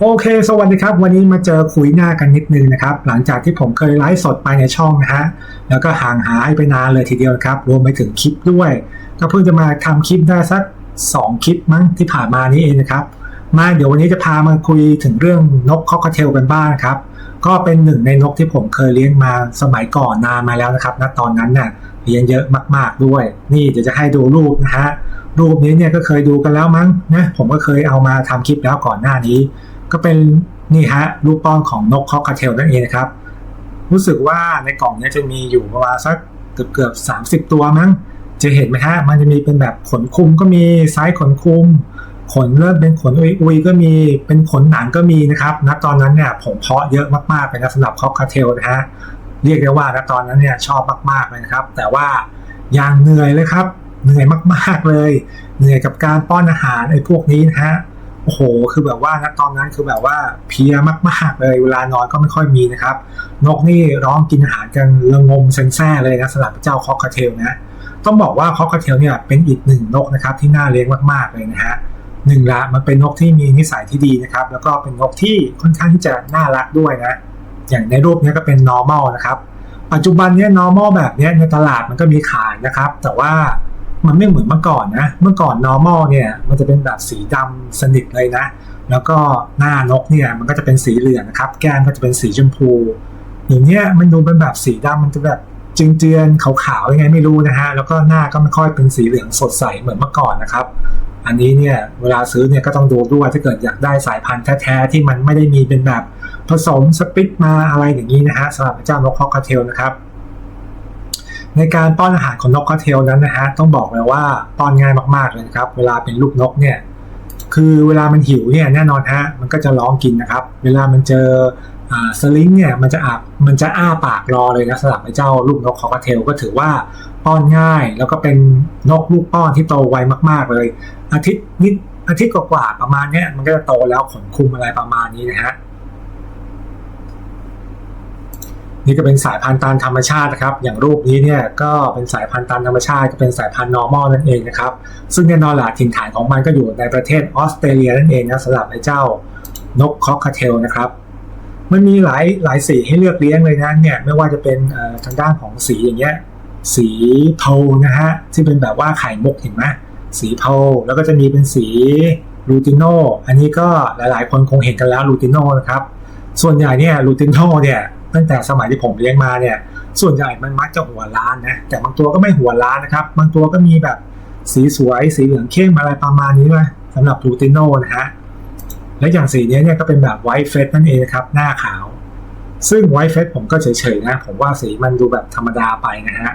โอเค สวัสดีครับ วันนี้มาเจอคุยหน้ากันนิดนึงนะครับ หลังจากที่ผมเคยไลฟ์สดไปในช่องนะฮะ แล้วก็ห่างหายไปนานเลยทีเดียวครับ รวมไปถึงคลิปด้วย ก็เพิ่งจะมาทำคลิปได้สัก 2 คลิปมั้งที่ผ่านมานี้เองนะครับ มาเดี๋ยววันนี้จะพามาคุยถึงเรื่องนกคอกเทลกันบ้างครับ ก็เป็นหนึ่งในนกที่ผมเคยเลี้ยงมาสมัยก่อนนานมาแล้วนะครับ ณ ตอนนั้นน่ะเลี้ยงเยอะมาก ๆด้วย นี่เดี๋ยวจะให้ดูรูปนะฮะ รูปนี้เนี่ยก็เคยดูกันแล้วมั้งนะ ผมก็เคยเอามาทำคลิปแล้วก่อนหน้านี้ ก็เป็นนี่ฮะรูปป้อนของนกคอกเทลนั่นเองนะครับ รู้สึกว่าในกล่องนี้จะมีอยู่ประมาณสักเกือบเกือบสามสิบตัวมั้ง จะเห็นไหมฮะ มันจะมีเป็นแบบขนคุมก็มีไซส์ขนคุม ขนเริ่มเป็นขนอุยอุยๆก็มีเป็นขนหนังก็มีนะครับณตอนนั้นเนี่ยผมเพาะเยอะมากๆเลยนสำหรับคอกเทลนะฮะเรียกได้ว่าณตอนนั้นเนี่ยชอบมากๆเลยนะครับ แต่ว่ายังเหนื่อยเลยครับ เหนื่อยมากๆเลย เหนื่อยกับการป้อนอาหารไอ้พวกนี้นะฮะ โอ้โห คือแบบว่าณตอนนั้นคือแบบว่าเพียมากๆเลยเวลานอนก็ไม่ค่อยมีนะครับ นกนี่ร้องกินอาหารกันระงมเซนแซ่เลยนะสำหรับเจ้าคอกเทลนะ ต้องบอกว่าคอกเทลเนี่ยเป็นอีกหนึ่งนกนะครับที่น่าเลี้ยงมากๆเลยนะฮะหนึ่งละมันเป็นนกที่มีนิสัยที่ดีนะครับ แล้วก็เป็นนกที่ค่อนข้างที่จะน่ารักด้วยนะ อย่างในรูปนี้ก็เป็น normal นะครับ ปัจจุบันเนี้ย normal แบบนี้ในตลาดมันก็มีขายนะครับ แต่ว่า มันไม่เหมือนเมื่อก่อนนะ เมื่อก่อน normal เนี่ยมันจะเป็นแบบสีดำสนิทเลยนะ แล้วก็หน้านกเนี่ยมันก็จะเป็นสีเหลืองนะครับ แก้มก็จะเป็นสีชมพู อย่างเนี้ยมันดูเป็นแบบสีดำมันจะแบบเจือนๆขาวๆยังไงไม่รู้นะฮะ แล้วก็หน้าก็ไม่ค่อยเป็นสีเหลืองสดใสเหมือนเมื่อก่อนนะครับ อันนี้เนี่ยเวลาซื้อเนี่ยก็ต้องดูด้วยถ้าเกิดอยากได้สายพันธุ์แท้ๆที่มันไม่ได้มีเป็นแบบผสมสปิตมาอะไรอย่างนี้นะฮะสำหรับเจ้านกคอกเทลนะครับ ในการป้อนอาหารของนกคอเทลนั้นนะฮะต้องบอกเลยว่าป้อนง่ายมากๆเลยครับเวลาเป็นลูกนกเนี่ยคือเวลามันหิวเนี่ยแน่นอนฮะมันก็จะร้องกินนะครับ เวลามันเจอสลิงเนี่ยมันจะอาบมันจะอ้าปากรอเลยนะสำหรับไอ้เจ้าลูกนกคอกเทลก็ถือว่าป้อนง่าย แล้วก็เป็นนกลูกป้อนที่โตไวมาก ๆ เลย อาทิตย์นิดอาทิตย์กว่าๆประมาณเนี้ยมันก็จะโตแล้วขนคุมอะไรประมาณนี้นะฮะ นี่ก็เป็นสายพันธุ์ตามธรรมชาตินะครับ อย่างรูปนี้เนี่ยก็เป็นสายพันธุ์ตามธรรมชาติก็เป็นสายพันธุ์ normal นั่นเองนะครับ ซึ่งแน่นอนแหละถิ่นฐานของมันก็อยู่ในประเทศออสเตรเลียนั่นเองนะสำหรับไอ้เจ้านกคอกเทลนะครับมันมีหลายหลายสีให้เลือกเลี้ยงเลยนะเนี่ยไม่ว่าจะเป็นทางด้านของสีอย่างเงี้ยสีโทลนะฮะที่เป็นแบบว่าไข่มุกเห็นไหมสีโทลแล้วก็จะมีเป็นสีลูติโนอันนี้ก็หลายๆ คนคงเห็นกันแล้วลูติโนนะครับส่วนใหญ่เนี่ยลูติโนเนี่ย ตั้งแต่สมัยที่ผมเลี้ยงมาเนี่ย ส่วนใหญ่มันมักจะหัวล้านนะ แต่บางตัวก็ไม่หัวล้านนะครับ บางตัวก็มีแบบสีสวย สีเหลืองเข้มอะไรประมาณนี้นะสำหรับลูติโนนะฮะ และอย่างสีนี้เนี่ยก็เป็นแบบไวท์เฟสนั่นเองนะครับ หน้าขาว ซึ่งไวท์เฟสผมก็เฉยๆนะ ผมว่าสีมันดูแบบธรรมดาไปนะฮะ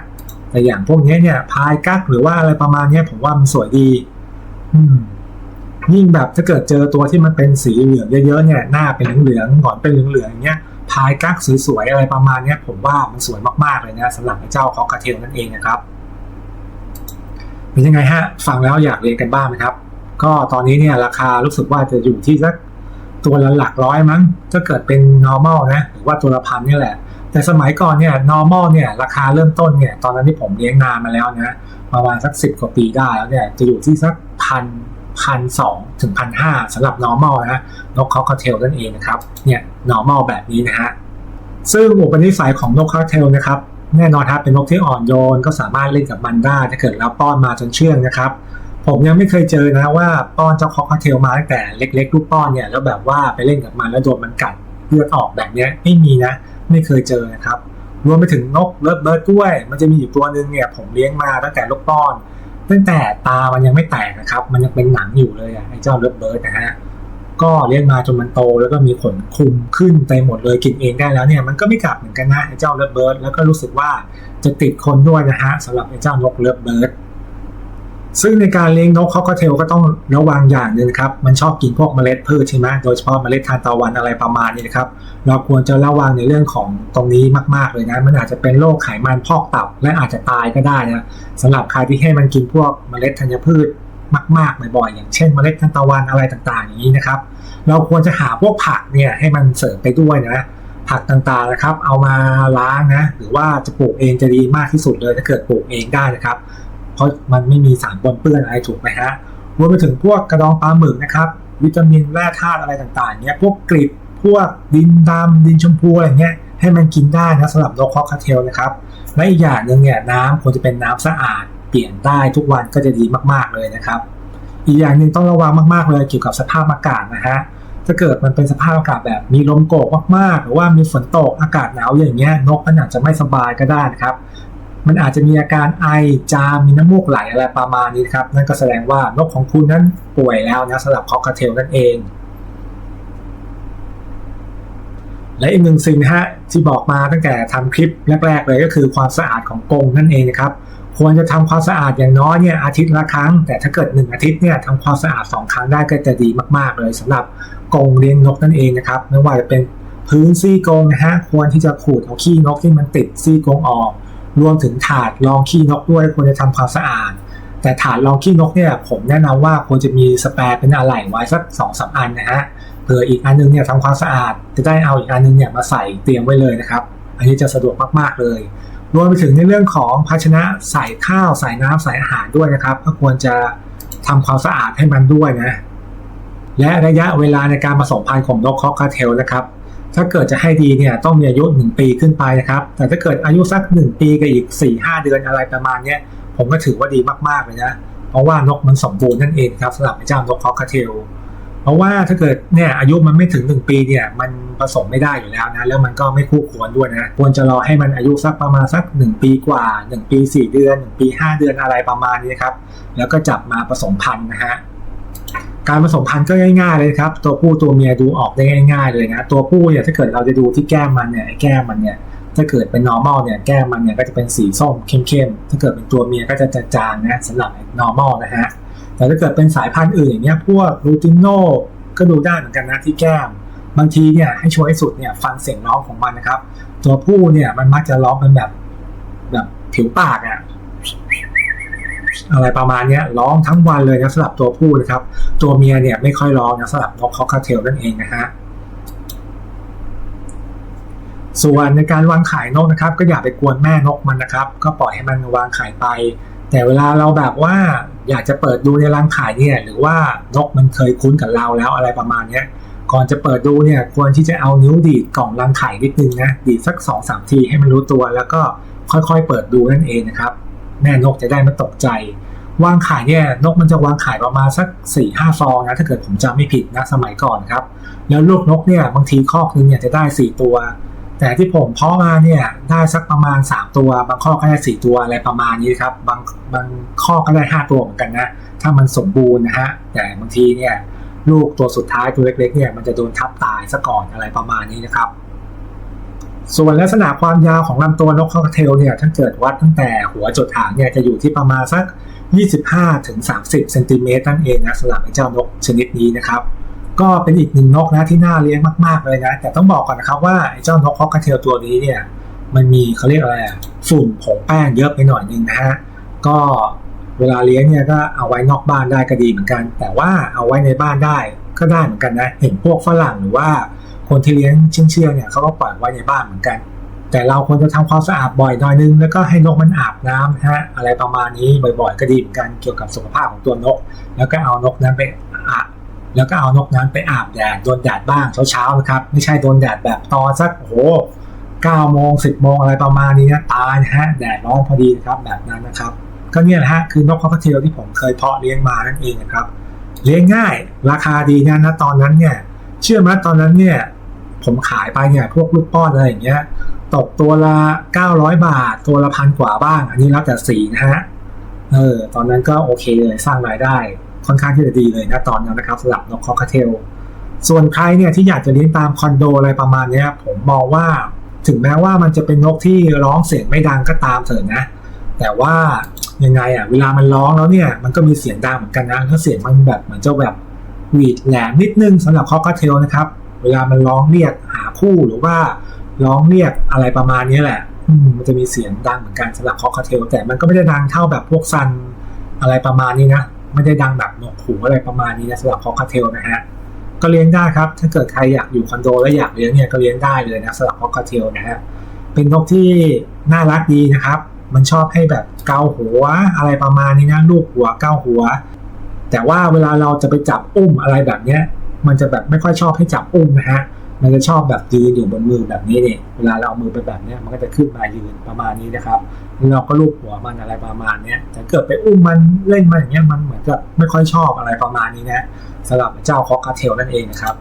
แต่อย่างพวกนี้เนี่ยพายกั๊กหรือว่าอะไรประมาณนี้ผมว่ามันสวยดี อืมยิ่งแบบถ้าเกิดเจอตัวที่มันเป็นสีเหลืองเยอะๆเนี่ยหน้าเป็นเหลืองๆหงอนเป็นเหลืองๆอย่างเงี้ย พายกั๊กสวยๆอะไรประมาณนี้ผมว่ามันสวยมากๆเลยนะสำหรับเจ้าคอกระเทลนั่นเองนะครับเป็นยังไงฮะฟังแล้วอยากเรียนกันบ้างไหมครับ ก็ตอนนี้เนี่ยราคารู้สึกว่าจะอยู่ที่สักตัวละหลักร้อยมั้งถ้าเกิดเป็น normal นะหรือว่าตัวละพันนี่แหละ แต่สมัยก่อนเนี่ย normal เนี่ยราคาเริ่มต้นเนี่ยตอนนั้นที่ผมเลี้ยงนานมาแล้วนะประมาณสักสิบกว่าปีได้แล้วเนี่ยจะอยู่ที่สักพัน พันสองถึงพันห้าสำหรับ normal นะนกคอกเทลนั่นเองนะครับเนี่ย normal แบบนี้นะฮะซึ่งอุปนิสัยของนกคอกเทลนะครับแน่นอนครับเป็นนกที่อ่อนโยนก็สามารถเล่นกับมันได้ถ้าเกิดเราป้อนมาจนเชื่องนะครับ ผมยังไม่เคยเจอนะว่าป้อนเจ้าคอกเทลมาตั้งแต่เล็กๆลูกป้อนเนี่ยแล้วแบบว่าไปเล่นกับมันแล้วโดนมันกัดเลือดออกแบบนี้ไม่มีนะ ไม่เคยเจอนะครับรวมไปถึงนกเลิฟเบิร์ดด้วย มันจะมีอยู่ตัวหนึ่งเนี่ยผมเลี้ยงมาตั้งแต่ลูกป้อน ตั้งแต่ตามันยังไม่แตกนะครับ มันยังเป็นหนังอยู่เลยอะไอ้เจ้าเลิฟเบิร์ดนะฮะก็เลี้ยงมาจนมันโตแล้วก็มีขนคุมขึ้นไปหมดเลยกินเองได้แล้วเนี่ยมันก็ไม่กลับเหมือนกันนะไอ้เจ้าเลิฟเบิร์ดแล้วก็รู้สึกว่าจะติดคนด้วยนะฮะสำหรับไอ้เจ้านกเลิฟเบิร์ด ซึ่งในการเลี้ยงนกคอกเทลก็ต้องระวังอย่างหนึงนะครับ มันชอบกินพวกเมล็ดพืชใช่ไหมโดยเฉพาะเมล็ดทานตะวันอะไรประมาณนี้นะครับ เราควรจะระวังในเรื่องของตรงนี้มาก ๆ เลยนะ มันอาจจะเป็นโรคไขมันพอกตับและอาจจะตายก็ได้นะสำหรับใครที่ให้มันกินพวกเมล็ดธัญพืชมากๆบ่อยๆอย่างเช่นเมล็ดทานตะวันอะไรต่างๆ อย่างนี้นะครับ เราควรจะหาพวกผักเนี่ยให้มันเสริมไปด้วยนะผักต่างๆนะครับ เอามาล้างนะหรือว่าจะปลูกเองจะดีมากที่สุดเลยถ้าเกิดปลูกเองได้นะครับ เพราะมันไม่มีสารปนเปื้อนอะไรถูกไหมฮะรวมไปถึงพวกกระดองปลาหมึกนะครับ วิตามินแร่ธาตุอะไรต่างๆเนี้ยพวกกริบพวกดินดำดินชมพูอะไรเงี้ยให้มันกินได้นะสำหรับนกคอคาเทลนะครับและอีกอย่างหนึ่งเนี่ยน้ำควรจะเป็นน้ำสะอาดเปลี่ยนได้ทุกวันก็จะดีมากๆเลยนะครับ อีกอย่างหนึ่งต้องระวังมากๆเลยเกี่ยวกับสภาพอากาศนะฮะถ้าเกิดมันเป็นสภาพอากาศแบบมีลมโกกมากๆ หรือว่ามีฝนตกอากาศหนาวอย่างเงี้ยนกมันอาจจะไม่สบายก็ได้นะครับ มันอาจจะมีอาการไอจามมีน้ำมูกไหลอะไรประมาณนี้ครับ นั่นก็แสดงว่านกของคุณนั้นป่วยแล้วนะสำหรับคอกเทลนั่นเอง และอีกหนึ่งสิ่งนะฮะที่บอกมาตั้งแต่ทำคลิปแรกๆเลยก็คือความสะอาดของกรงนั่นเองนะครับควรจะทำความสะอาดอย่างน้อยเนี่ยอาทิตย์ละครั้ง แต่ถ้าเกิด 1 อาทิตย์เนี่ยทำความสะอาด 2 ครั้งได้ก็จะดีมากๆ เลยสำหรับกรงเลี้ยงนกนั่นเองนะครับไม่ว่าจะเป็นพื้นซี่กรงนะฮะควรที่จะขูดเอาขี้นกที่มันติดซี่กรงออก รวมถึงถาดรองขี้นกด้วยควรจะทำความสะอาด แต่ถาดรองขี้นกเนี่ยผมแนะนำว่าควรจะมีสแปร์เป็นอะไหล่ไว้สักสองสามอันนะฮะเผื่ออีกอันนึงเนี่ยทำความสะอาด จะได้เอาอีกอันนึงเนี่ยมาใส่เตรียมไว้เลยนะครับ อันนี้จะสะดวกมากๆเลยรวมไปถึงในเรื่องของภาชนะใส่ข้าวใส่น้ำใส่อาหารด้วยนะครับ ก็ควรจะทำความสะอาดให้มันด้วยนะ และระยะเวลาในการผสมพันธุ์ของนกคอกคาเทลนะครับ ถ้าเกิดจะให้ดีเนี่ยต้องมีอายุ 1 ปีขึ้นไปนะครับ แต่ถ้าเกิดอายุสัก 1 ปีกับอีก 4-5 เดือนอะไรประมาณเนี้ยผมก็ถือว่าดีมากๆเลยนะ เพราะว่านกมันสมบูรณ์นั่นเองครับสำหรับเจ้านกคอคาเทล เพราะว่าถ้าเกิดเนี่ยอายุมันไม่ถึง 1 ปีเนี่ยมันผสมไม่ได้อยู่แล้วนะแล้วมันก็ไม่คู่ควรด้วยนะควรจะรอให้มันอายุสักประมาณสัก 1 ปีกว่า 1 ปี 4 เดือน 1 ปี 5 เดือนอะไรประมาณนี้ครับแล้วก็จับมาผสมพันธุ์นะฮะ การผสมพันธุ์ก็ง่ายๆเลยครับ ตัวผู้ตัวเมียดูออกได้ง่าย ๆ เลยนะตัวผู้เนี่ยถ้าเกิดเราจะดูที่แก้มมันเนี่ยแก้มมันเนี่ยถ้าเกิดเป็น normal เนี่ยแก้มมันเนี่ยก็จะเป็นสีส้มเข้มๆถ้าเกิดเป็นตัวเมียก็จะจางๆนะสำหรับ normal นะฮะแต่ถ้าเกิดเป็นสายพันธุ์อื่นอย่างเงี้ยพวกลูติโนก็ดูได้เหมือนกันนะที่แก้ม บางทีเนี่ยให้ช่วยให้สุดเนี่ยฟังเสียงร้องของมันนะครับ ตัวผู้เนี่ยมันมักจะร้องเป็นแบบแบบผิวปากอะอะไรประมาณนี้ร้องทั้งวันเลยนะสำหรับตัวผู้นะครับ ตัวเมียเนี่ยไม่ค่อยร้องนะสำหรับนกคอกคาเทลนั่นเองนะฮะส่วนในการวางไข่นกนะครับ ก็อย่าไปกวนแม่นกมันนะครับ ก็ปล่อยให้มันวางไข่ไป แต่เวลาเราแบบว่าอยากจะเปิดดูในรังไข่เนี่ยหรือว่านกมันเคยคุ้นกับเราแล้วอะไรประมาณเนี้ยก่อนจะเปิดดูเนี่ยควรที่จะเอานิ้วดีดกล่องรังไข่นิดนึงนะดีดสัก2อสทีให้มันรู้ตัว แล้วก็ค่อยๆเปิดดูนั่นเองนะครับ แม่นกจะได้ไม่ตกใจ วางไข่เนี่ยนกมันจะวางไข่ประมาณสัก4ี่ห้าฟองนะถ้าเกิดผมจำไม่ผิดนะสมัยก่อนครับ แล้วลูกนกเนี่ยบางทีคอกนึงเนี่ยจะได้ 4 ตัว แต่ที่ผมเพาะมาเนี่ยได้สักประมาณ 3 ตัว บางข้อก็ได้ 4 ตัวอะไรประมาณนี้ครับบางบางข้อก็ได้ 5 ตัวเหมือนกันนะถ้ามันสมบูรณ์นะฮะแต่บางทีเนี่ยลูกตัวสุดท้ายตัวเล็กๆเนี่ยมันจะโดนทับตายซะก่อนอะไรประมาณนี้นะครับ ส่วนลักษณะความยาวของลำตัวนกคอกเทลเนี่ยถ้าเกิดวัดตั้งแต่หัวจดหางเนี่ยจะอยู่ที่ประมาณสัก 25ถึง30เซนติเมตรนั่นเองนะสำหรับเจ้านกชนิดนี้นะครับ ก็เป็นอีกหนึ่งนกนะที่น่าเลี้ยงมาก ๆเลยนะ แต่ต้องบอกก่อนนะครับว่าไอ้เจ้านกคอกเทลตัวนี้เนี่ยมันมีเขาเรียกอะไรฝุ่นผงแป้งเยอะไปหน่อยนึงนะฮะก็เวลาเลี้ยงเนี่ยก็เอาไว้นอกบ้านได้ก็ดีเหมือนกัน แต่ว่าเอาไว้ในบ้านได้ก็ได้เหมือนกันนะ เห็นพวกฝรั่งหรือว่า คนที่เลี้ยงเชื่องๆเนี่ยเขาก็ปล่อยไว้ในบ้านเหมือนกัน แต่เราควรจะทำความสะอาดบ่อยหน่อยนึง แล้วก็ให้นกมันอาบน้ำฮะอะไรประมาณนี้บ่อยๆ ก็ดีเหมือนกันเกี่ยวกับสุขภาพของตัวนก แล้วก็เอานกนั้นไปอาบแล้วก็เอานกนั้นไปอาบแดดโดนแดดบ้างเช้าๆนะครับไม่ใช่โดนแดดแบบตอนสักโอ้โหเก้าโมงสิบโมงอะไรประมาณนี้นะตายนะฮะแดดร้อนพอดีนะครับแบบนั้นนะครับ ก็เนี่ยนะฮะคือนกคอกเทลที่ผมเคยเพาะเลี้ยงมานั่นเองนะครับเลี้ยงง่ายราคาดีนะนะตอนนั้นเนี่ยเชื่อไหมตอนนั้นเนี่ย ผมขายไปเนี่ยพวกลูกป้อนอะไรอย่างเงี้ยตกตัวละ 900 บาท ตัวละพันกว่าบ้าง อันนี้แล้วแต่สีนะฮะ เออ ตอนนั้นก็โอเคเลย สร้างรายได้ ค่อนข้างที่จะดีเลยนะตอนนั้นนะครับสำหรับนกคอกเทล ส่วนใครเนี่ยที่อยากจะเลี้ยงตามคอนโดอะไรประมาณเนี้ยผมมองว่าถึงแม้ว่ามันจะเป็นนกที่ร้องเสียงไม่ดังก็ตามเถอะนะ แต่ว่ายังไงอะเวลามันร้องแล้วเนี่ยมันก็มีเสียงดังเหมือนกันนะแล้วเสียงมันแบบเหมือนจะแบบหวีดแหลมนิดนึงสำหรับคอกเทลนะครับ เวลามันร้องเรียกหาคู่หรือว่าร้องเรียกอะไรประมาณนี้แหละมันจะมีเสียงดังเหมือนกันสำหรับคอกเทล แต่มันก็ไม่ได้ดังเท่าแบบพวกซันอะไรประมาณนี้นะไม่ได้ดังแบบหนวกหูอะไรประมาณนี้นะสำหรับคอกเทลนะฮะก็เลี้ยงได้ครับ ถ้าเกิดใครอยากอยู่คอนโดแล้วอยากเลี้ยงเนี่ยก็เลี้ยงได้เลยนะสำหรับคอกเทลนะฮะเป็นนกที่น่ารักดีนะครับ มันชอบให้แบบเกาหัวอะไรประมาณนี้นะลูกหัวเกาหัว แต่ว่าเวลาเราจะไปจับอุ้มอะไรแบบเนี้ย มันจะแบบไม่ค่อยชอบให้จับอุ้มนะฮะ มันจะชอบแบบยืนอยู่บนมือแบบนี้เนี่ยเวลาเราเอามือไปแบบเนี้ยมันก็จะขึ้นมายืนประมาณนี้นะครับเราก็ลูบหัวมันอะไรประมาณเนี้ยแต่เกิดไปอุ้มมันเล่นมันอย่างเงี้ยมันเหมือนกับไม่ค่อยชอบอะไรประมาณนี้นะสำหรับเจ้าคอกคาเทลนั่นเองนะครับ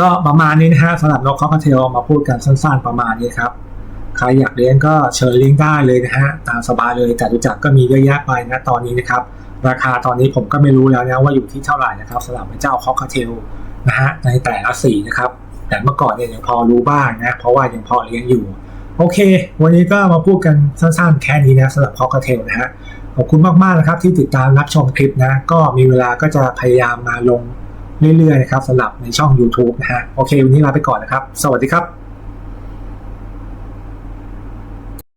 ก็ประมาณนี้นะฮะสำหรับนกคอกคาเทลมาพูดกันสั้นๆประมาณนี้ครับใครอยากเลี้ยงก็เชิญเลี้ยงได้เลยนะฮะตามสบายเลยแต่รู้จักก็มีเยอะแยะไปนะตอนนี้นะครับ ราคาตอนนี้ผมก็ไม่รู้แล้วนะว่าอยู่ที่เท่าไหร่นะครับสำหรับเจ้าคอคาเทลนะฮะในแต่ละสีนะครับ แต่เมื่อก่อนเนี่ยยังพอรู้บ้างนะ เพราะว่ายังพอเลี้ยงอยู่ โอเค วันนี้ก็มาพูดกันสั้นๆ แค่นี้นะสำหรับคอคาเทลนะฮะขอบคุณมากๆนะครับที่ติดตามรับชมคลิปนะ ก็มีเวลาก็จะพยายามมาลงเรื่อยๆนะครับสำหรับในช่อง YouTube นะฮะโอเค วันนี้ลาไปก่อนนะครับ สวัสดีครับ